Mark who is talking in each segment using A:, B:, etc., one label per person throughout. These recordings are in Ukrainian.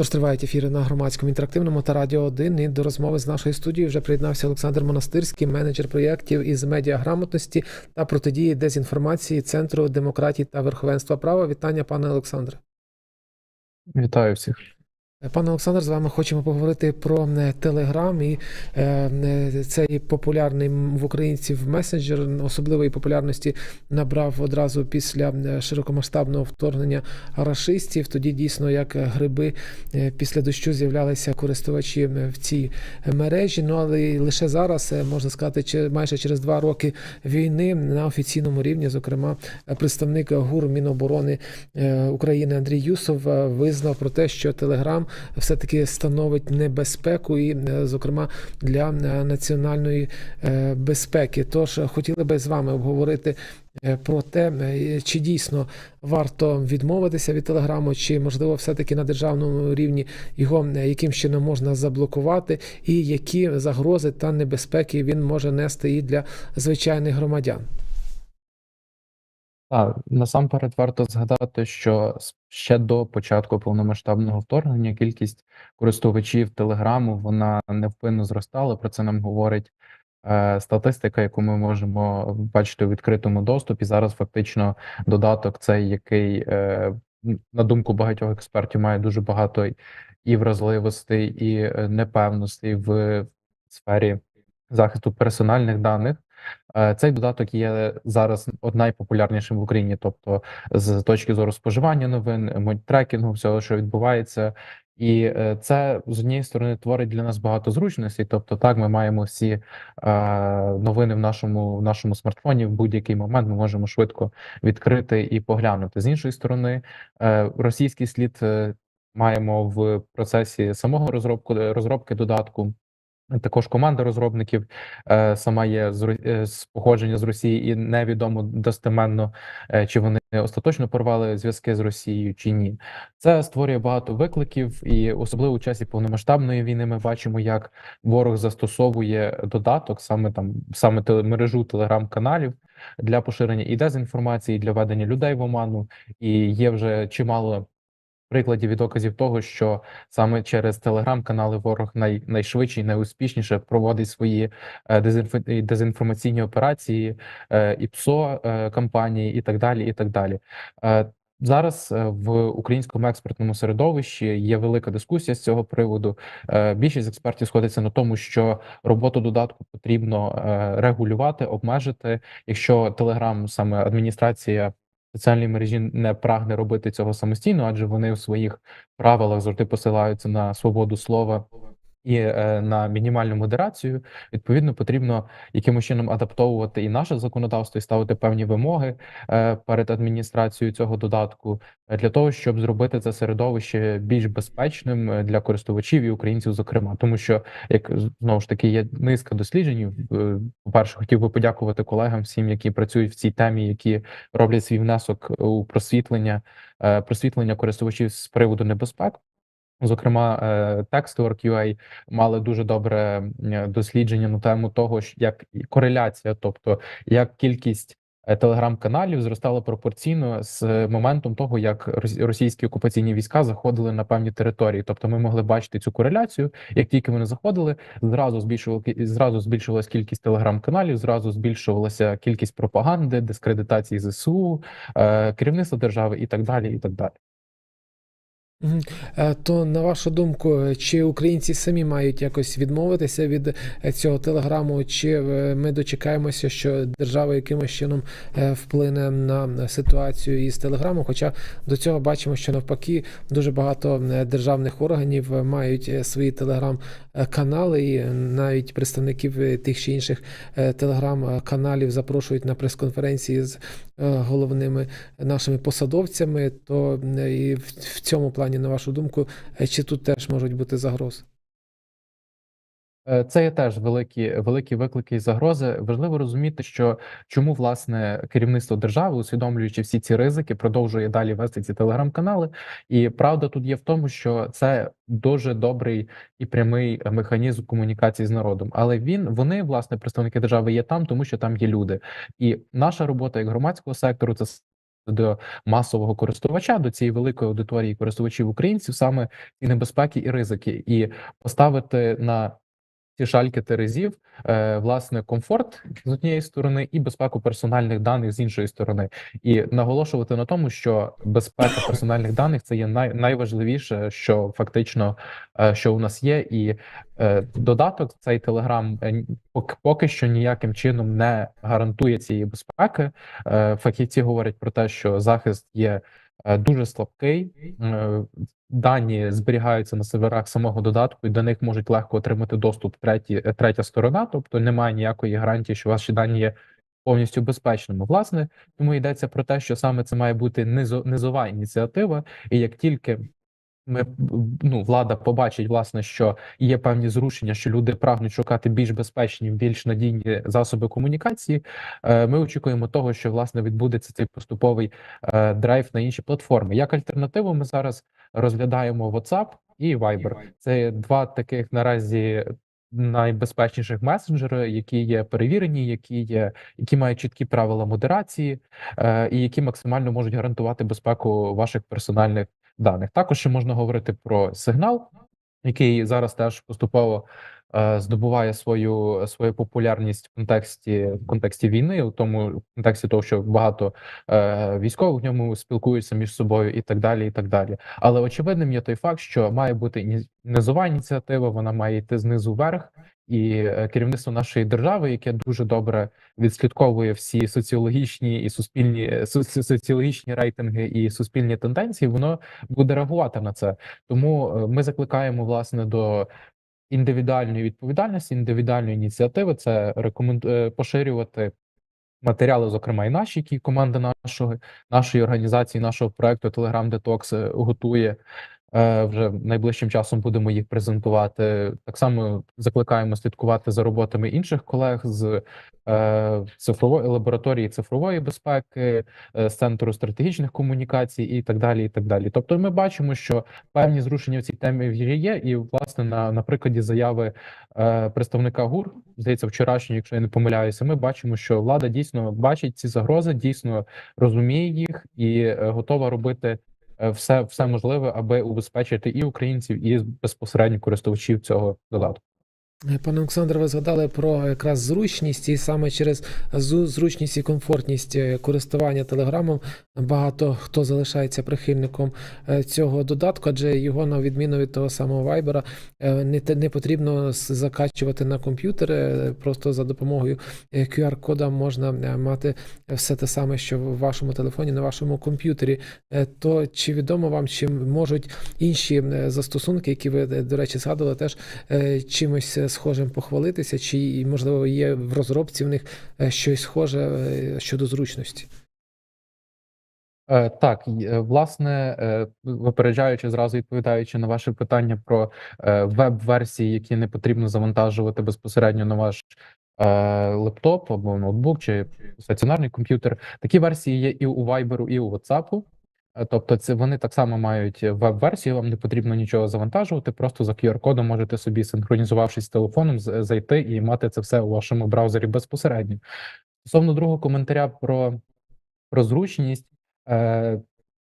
A: Отож, тривають ефіри на громадському інтерактивному та радіо 1. І до розмови з нашою студією вже приєднався Олександр Монастирський, менеджер проєктів із медіаграмотності та протидії дезінформації Центру демократії та верховенства права. Вітання, пане Олександре.
B: Вітаю всіх.
A: Пане Олександр, з вами хочемо поговорити про Телеграм і е, е, цей популярний в українців месенджер особливої популярності набрав одразу після е, широкомасштабного вторгнення рашистів. Тоді дійсно як гриби е, після дощу з'являлися користувачі в цій мережі. Ну але лише зараз можна сказати, чи майже через два роки війни на офіційному рівні, зокрема, представник ГУР Міноборони України Андрій Юсов визнав про те, що Телеграм все-таки становить небезпеку, і, е, зокрема, для е, національної е, безпеки. Тож хотіли би з вами обговорити про те, чи дійсно варто відмовитися від телеграму, чи можливо все-таки на державному рівні його яким чином можна заблокувати, і які загрози та небезпеки він може нести і для звичайних громадян.
B: Так, насамперед варто згадати, що ще до початку повномасштабного вторгнення кількість користувачів Телеграму вона невпинно зростала. Про це нам говорить е, статистика, яку ми можемо бачити у відкритому доступі. Зараз фактично додаток, цей який е, на думку багатьох експертів, має дуже багато і вразливостей, і е, непевностей в сфері захисту персональних даних. Е, Цей додаток є зараз найпопулярнішим в Україні, тобто з точки зору споживання новин, монітрекінгу, всього, що відбувається, і е, це з однієї сторони творить для нас багато зручностей. Тобто, так ми маємо всі е, новини в нашому в нашому смартфоні. В будь-який момент ми можемо швидко відкрити і поглянути. З іншої сторони, російський слід маємо в процесі самого розробку розробки додатку. Також команда розробників е, сама є з, е, з походження з Росії, і невідомо достеменно, е, чи вони остаточно порвали зв'язки з Росією чи ні. Це створює багато викликів, і особливо у часі повномасштабної війни ми бачимо, як ворог застосовує додаток, саме там саме мережу телеграм-каналів для поширення і дезінформації, і для ведення людей в оману. І є вже чимало прикладів і доказів того, що саме через телеграм-канали ворог най, найшвидше і найуспішніше проводить свої е, дезінформаційні операції, е, і ПСО е, кампанії, і так далі. І так далі. Зараз в українському експертному середовищі є велика дискусія з цього приводу. Більшість експертів сходиться на тому, що роботу додатку потрібно регулювати, обмежити. Якщо Телеграм саме адміністрація соціальної мережі не прагне робити цього самостійно, адже вони в своїх правилах завжди посилаються на свободу слова і е, на мінімальну модерацію. Відповідно, потрібно якимось чином адаптовувати і наше законодавство, і ставити певні вимоги е, перед адміністрацією цього додатку е, для того, щоб зробити це середовище більш безпечним для користувачів і українців, зокрема, тому що як знову ж таки є низка досліджень. Е, По-перше, хотів би подякувати колегам всім, які працюють в цій темі, які роблять свій внесок у просвітлення, просвітлення користувачів з приводу небезпек. Зокрема, е, Text.org.ua мали дуже добре е, дослідження на тему того, як кореляція, тобто як кількість е, телеграм-каналів зростала пропорційно з моментом того, як рос- російські окупаційні війська заходили на певні території. Тобто, ми могли бачити цю кореляцію. Як тільки вони заходили, зразу збільшували зразу збільшувалась кількість телеграм-каналів, зразу збільшувалася кількість пропаганди, дискредитації ЗСУ, е, керівництва держави і так далі. І так далі.
A: Е, То на вашу думку, чи українці самі мають якось відмовитися від е, цього телеграму, чи е, ми дочекаємося, що держава якимось чином е, вплине на ситуацію із телеграмом? Хоча до цього бачимо, що навпаки дуже багато е, державних органів е, мають е, свої телеграм-канали, і навіть представників е, тих чи інших е, телеграм-каналів запрошують на прес-конференції з е, головними нашими посадовцями, то е, і в цьому плані, на вашу думку, е, чи тут теж можуть бути загрози?
B: Е, Це є теж великі, великі виклики і загрози. Важливо розуміти, що чому власне керівництво держави, усвідомлюючи всі ці ризики, продовжує далі вести ці телеграм-канали. І правда тут є в тому, що це дуже добрий і прямий механізм комунікації з народом. Але він вони, власне, представники держави, є там, тому що там є люди. І наша робота як громадського сектору це до масового користувача, до цієї великої аудиторії користувачів українців, саме і небезпеки і ризики, і поставити на шальки терезів, е, власне, комфорт з однієї сторони і безпеку персональних даних з іншої сторони, і наголошувати на тому, що безпека персональних даних це є най, найважливіше, що фактично е, що у нас є, і е, додаток цей телеграм поки, поки що ніяким чином не гарантує цієї безпеки. Е, Фахівці говорять про те, що захист є дуже слабкий. Дані зберігаються на серверах самого додатку, і до них можуть легко отримати доступ треті, е, третя сторона, тобто немає ніякої гарантії, що ваші дані є повністю безпечними. Власне, тому йдеться про те, що саме це має бути низо, низова ініціатива, і як тільки ми ну, влада побачить, власне, що є певні зрушення, що люди прагнуть шукати більш безпечні, більш надійні засоби комунікації. е, Ми очікуємо того, що власне відбудеться цей поступовий е, драйв на інші платформи. Як альтернативу, ми зараз розглядаємо WhatsApp і Viber. Це два таких наразі найбезпечніших месенджери, які є перевірені, які є, які мають чіткі правила модерації, е, і які максимально можуть гарантувати безпеку ваших персональних даних. Також ще можна говорити про сигнал, який зараз теж поступово здобуває свою свою популярність в контексті в контексті війни, у тому в контексті того, що багато е, військових в ньому спілкуються між собою, і так далі, і так далі. Але очевидним є той факт, що має бути низова ініціатива, вона має йти знизу вверх. І е, керівництво нашої держави, яке дуже добре відслідковує всі соціологічні і суспільні е, со- соціологічні рейтинги і суспільні тенденції, воно буде реагувати на це. Тому е, ми закликаємо власне до індивідуальної відповідальності, індивідуальної ініціативи. Це рекоменду е, поширювати матеріали, зокрема і наші, які команда нашого нашої організації, нашого проекту Telegram Detox е, готує. Е, Вже найближчим часом будемо їх презентувати. Так само закликаємо слідкувати за роботами інших колег з е, цифрової лабораторії цифрової безпеки, е, з центру стратегічних комунікацій і так далі. І так далі. Тобто, ми бачимо, що певні зрушення в цій темі є, і власне на, на прикладі заяви представника ГУР, здається, вчорашньої, якщо я не помиляюся, ми бачимо, що влада дійсно бачить ці загрози, дійсно розуміє їх і готова робити все, все можливе, аби убезпечити і українців, і безпосередньо користувачів цього додатку.
A: Е, Пане Олександре, ви згадали про якраз зручність, і саме через зручність і комфортність е, користування телеграмом багато хто залишається прихильником е, цього додатку, адже його, на відміну від того самого Вайбера, не, не потрібно закачувати на комп'ютер. Просто за допомогою QR-кода можна мати все те саме, що в вашому телефоні, на вашому комп'ютері. То чи відомо вам, чи можуть інші застосунки, які ви, до речі, згадували, теж чимось схожим похвалитися, чи можливо є в розробці в них е, щось схоже е, щодо зручності?
B: Е, Так, власне, випереджаючи зразу відповідаючи на ваше питання про веб-версії, які не потрібно завантажувати безпосередньо на ваш лептоп або ноутбук чи стаціонарний комп'ютер. Такі версії є і у Viber, і у WhatsApp. Е, Тобто, це вони так само мають веб-версію. Вам не потрібно нічого завантажувати. Просто за QR-кодом можете собі, синхронізувавшись з телефоном, з- зайти і мати це все у вашому браузері безпосередньо. Стосовно другого коментаря про, про зручність. Е,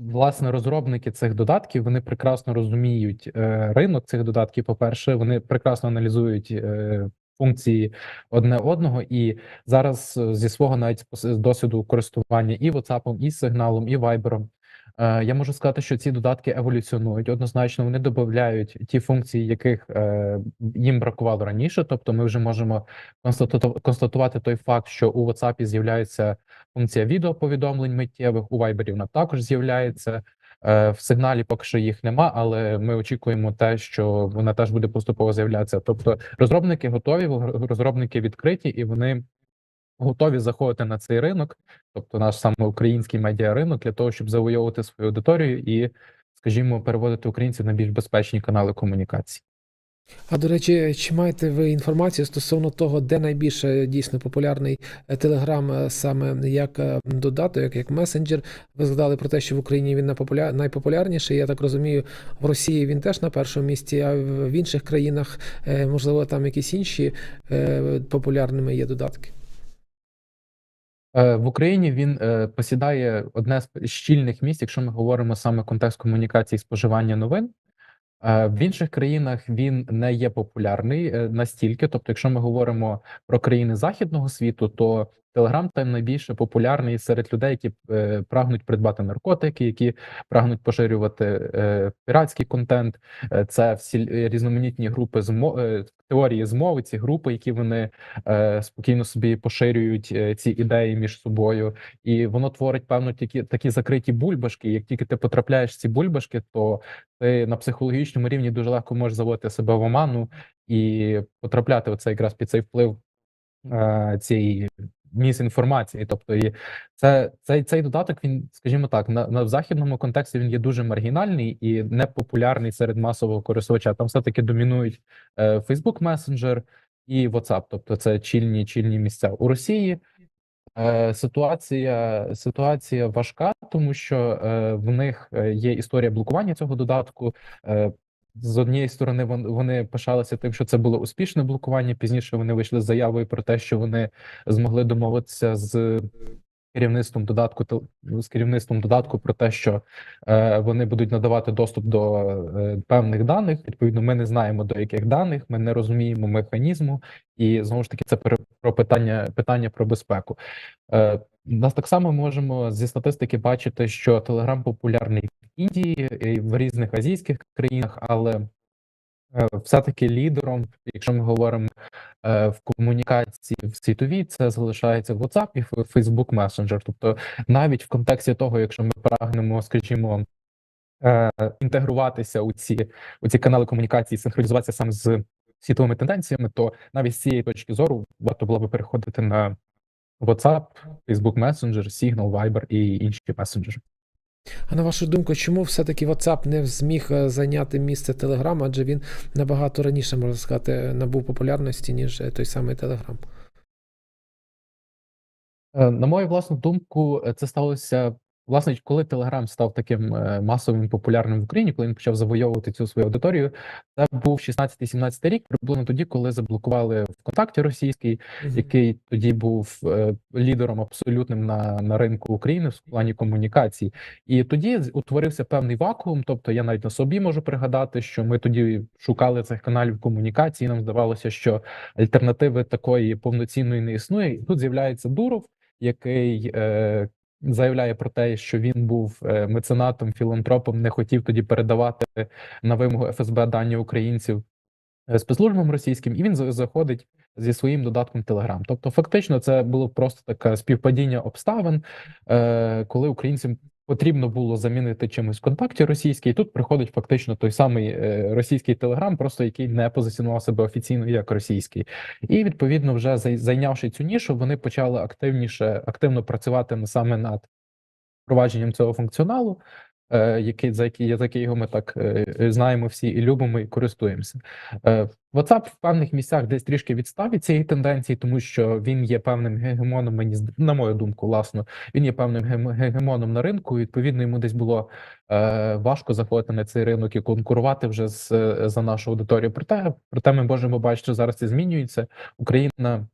B: Власне, розробники цих додатків вони прекрасно розуміють е, ринок цих додатків. По-перше, вони прекрасно аналізують е, функції одне одного, і зараз е, зі свого навіть досвіду користування і WhatsApp, і сигналом, і Viber, е, я можу сказати, що ці додатки еволюціонують. Однозначно, вони додають ті функції, яких е, їм бракувало раніше. Тобто, ми вже можемо констатувати той факт, що у WhatsApp з'являється функція відеоповідомлень миттєвих. У Viber вона також з'являється. Е, В сигналі поки що їх нема, але ми очікуємо те, що вона теж буде поступово з'являтися. Тобто розробники готові, розробники відкриті, і вони готові заходити на цей ринок, тобто наш саме український медіаринок, для того, щоб завойовувати свою аудиторію і, скажімо, переводити українців на більш безпечні канали комунікації.
A: А до речі, чи маєте ви інформацію стосовно того, де найбільше дійсно популярний Телеграм саме як е, додаток, як, месенджер? Ви згадали про те, що в Україні він найпопуля- найпопулярніший. Я так розумію, в Росії він теж на першому місці, а в інших країнах, е, можливо, там якісь інші е, популярними є додатки.
B: Е, В Україні він е, посідає одне з щільних місць, якщо ми говоримо саме контекст комунікації споживання новин. Е, В інших країнах він не є популярний е, настільки. Тобто, якщо ми говоримо про країни західного світу, то Телеграм там найбільше популярний серед людей, які е, прагнуть придбати наркотики, які прагнуть поширювати е, піратський контент. Е, Це всі різноманітні групи змо е, теорії змови, ці групи, які вони е, спокійно собі поширюють е, ці ідеї між собою, і воно творить певно такі такі закриті бульбашки. Як тільки ти потрапляєш в ці бульбашки, то ти на психологічному рівні дуже легко можеш заводити себе в оману і потрапляти оце якраз під цей вплив е, цієї місінформації. Тобто, і це цей цей додаток. Він, скажімо так, на, на в західному контексті він є дуже маргінальний і не популярний серед масового користувача. Там все таки домінують е, Facebook Messenger і WhatsApp. Тобто, це чільні чільні місця у Росії. Е, Ситуація ситуація важка, тому що е, в них е, є історія блокування цього додатку. Е, З однієї сторони, вони пишалися тим, що це було успішне блокування. Пізніше вони вийшли з заявою про те, що вони змогли домовитися з керівництвом додатку з керівництвом додатку про те, що е, вони будуть надавати доступ до е, певних даних. Відповідно, ми не знаємо до яких даних, ми не розуміємо механізму, і знову ж таки це про питання питання про безпеку. Е, нас так само можемо зі статистики бачити, що Telegram популярний Індії і в різних азійських країнах, але е, все-таки лідером, якщо ми говоримо е, в комунікації в світовій, це залишається WhatsApp і Facebook Messenger. Тобто, навіть в контексті того, якщо ми прагнемо, скажімо, е, інтегруватися у ці у ці канали комунікації, синхронізуватися саме з світовими тенденціями, то навіть з цієї точки зору варто було би переходити на WhatsApp, Facebook Messenger, Signal, Viber і інші месенджери.
A: А на вашу думку, чому все-таки WhatsApp не зміг е, зайняти місце Telegram, адже він набагато раніше, можна сказати, набув популярності, ніж е, той самий Telegram?
B: Е, На мою власну думку, це сталося власне, коли Telegram став таким е, масовим популярним в Україні, коли він почав завойовувати цю свою аудиторію. Це був 16-17 рік, приблизно тоді, коли заблокували ВКонтакті російський, який тоді був е, лідером абсолютним на, на ринку України в плані комунікацій. І тоді утворився певний вакуум. Тобто, я навіть на собі можу пригадати, що ми тоді шукали цих каналів комунікації. Нам здавалося, що альтернативи такої повноцінної не існує. І тут з'являється Дуров, який е, заявляє про те, що він був е, меценатом, філантропом, не хотів тоді передавати на вимогу ФСБ дані українців е, спецслужбам російським, і він заходить зі своїм додатком Телеграм. Тобто, фактично, це було просто таке співпадіння обставин, е, коли українцям потрібно було замінити чимось контакті російський. І тут приходить фактично той самий е, російський Телеграм, просто який не позиціонував себе офіційно як російський. І відповідно, вже зай- зайнявши цю нішу, вони почали активніше активно працювати саме над впровадженням цього функціоналу, який за який за який його ми так е, е, знаємо всі і любимо, і користуємося. Е, WhatsApp в певних місцях десь трішки відстав від цієї тенденції, тому що він є певним гегемоном. Мені на мою думку, власно, він є певним гем- гегемоном на ринку. і, Відповідно, йому десь було е, важко заходити на цей ринок і конкурувати вже з е, за нашу аудиторію. Проте, проте ми можемо бачити, що зараз це змінюється. Україна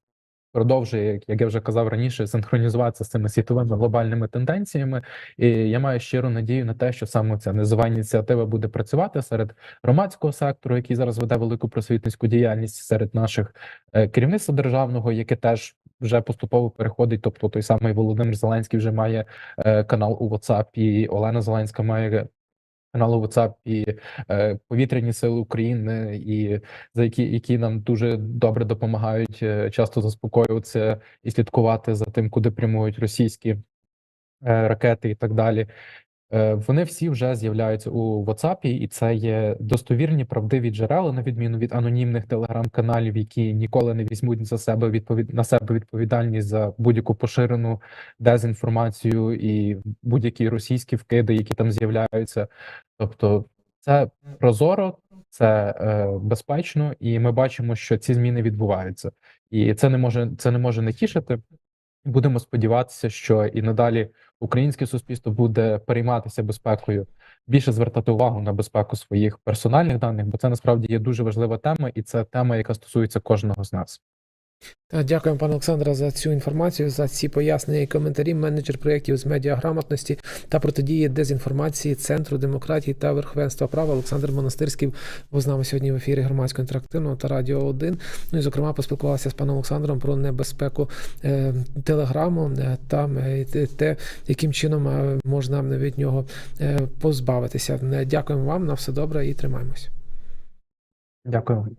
B: продовжує, як- я вже казав раніше, синхронізуватися з цими світовими глобальними тенденціями. І я маю щиру надію на те, що саме ця низова ініціатива буде працювати серед громадського сектору, який зараз веде велику просвітницьку діяльність серед наших е, керівництва державного, яке теж вже поступово переходить. Тобто, той самий Володимир Зеленський вже має е, канал у WhatsApp, і Олена Зеленська має. Канал у WhatsApp і е, повітряні сили України, і за які, які нам дуже добре допомагають е, часто заспокоюватися і слідкувати за тим, куди прямують російські е, ракети і так далі. Е, Вони всі вже з'являються у WhatsApp, і це є достовірні правдиві джерела, на відміну від анонімних телеграм-каналів, які ніколи не візьмуть за себе відповід на себе відповідальність за будь-яку поширену дезінформацію і будь-які російські вкиди, які там з'являються. Тобто, це прозоро, це е, безпечно, і ми бачимо, що ці зміни відбуваються, і це не може це не може не тішити. Будемо сподіватися, що і надалі українське суспільство буде перейматися безпекою, більше звертати увагу на безпеку своїх персональних даних, бо це насправді є дуже важлива тема, і це тема, яка стосується кожного з нас.
A: Дякуємо, пане Олександре, за цю інформацію, за ці пояснення і коментарі. Менеджер проєктів з медіаграмотності та протидії дезінформації Центру демократії та верховенства права Олександр Монастирський був з нами сьогодні в ефірі громадського інтерактивного та радіо 1. Ну і зокрема поспілкувалися з паном Олександром про небезпеку е, телеграму е, та е, те- яким чином е, можна від нього е, позбавитися. Е, Дякуємо вам на все добре і тримаємось.
B: Дякую.